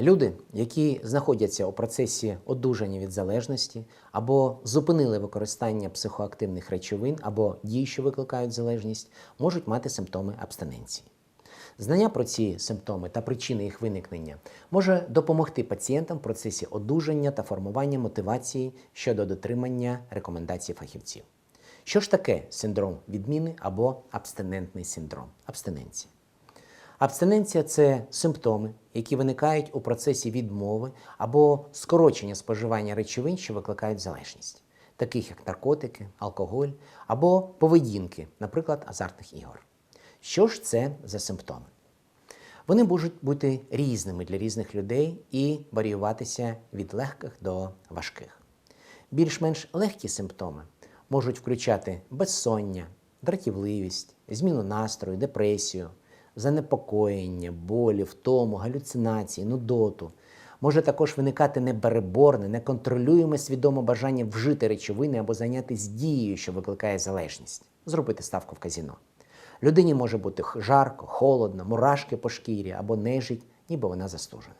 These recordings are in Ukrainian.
Люди, які знаходяться у процесі одужання від залежності, або зупинили використання психоактивних речовин, або дій, що викликають залежність, можуть мати симптоми абстиненції. Знання про ці симптоми та причини їх виникнення може допомогти пацієнтам в процесі одужання та формування мотивації щодо дотримання рекомендацій фахівців. Що ж таке синдром відміни або абстинентний синдром? Абстиненція. Абстиненція це симптоми, які виникають у процесі відмови або скорочення споживання речовин, що викликають залежність, таких як наркотики, алкоголь або поведінки, наприклад, азартних ігор. Що ж це за симптоми? Вони можуть бути різними для різних людей і варіюватися від легких до важких. Більш-менш легкі симптоми можуть включати безсоння, дратівливість, зміну настрою, депресію, занепокоєння, болі, втому, галюцинації, нудоту. Може також виникати непереборне, неконтролюєме свідоме бажання вжити речовини або зайнятися дією, що викликає залежність, зробити ставку в казіно. Людині може бути жарко, холодно, мурашки по шкірі або нежить, ніби вона застужена.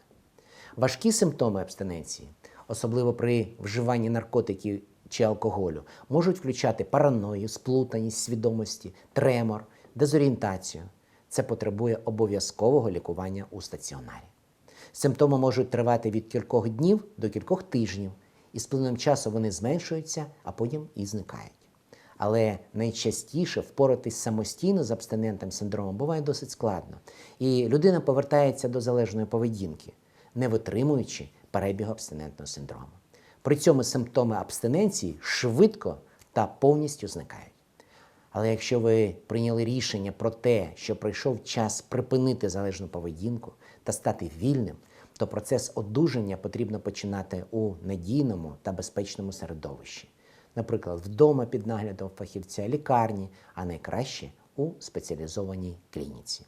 Важкі симптоми абстиненції, особливо при вживанні наркотиків чи алкоголю, можуть включати параною, сплутаність свідомості, тремор, дезорієнтацію. Це потребує обов'язкового лікування у стаціонарі. Симптоми можуть тривати від кількох днів до кількох тижнів, і з плином часу вони зменшуються, а потім і зникають. Але найчастіше впоратись самостійно з абстинентним синдромом буває досить складно. І людина повертається до залежної поведінки, не витримуючи перебігу абстинентного синдрому. При цьому симптоми абстиненції швидко та повністю зникають. Але якщо ви прийняли рішення про те, що прийшов час припинити залежну поведінку та стати вільним, то процес одужання потрібно починати у надійному та безпечному середовищі, наприклад, вдома під наглядом фахівця лікарні, а найкраще у спеціалізованій клініці.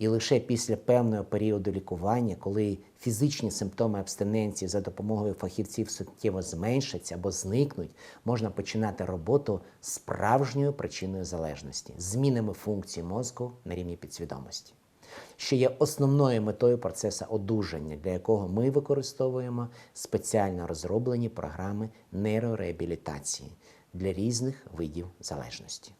І лише після певного періоду лікування, коли фізичні симптоми абстиненції за допомогою фахівців суттєво зменшаться або зникнуть, можна починати роботу справжньою причиною залежності, змінами функцій мозку на рівні підсвідомості, що є основною метою процесу одужання, для якого ми використовуємо спеціально розроблені програми нейрореабілітації для різних видів залежності.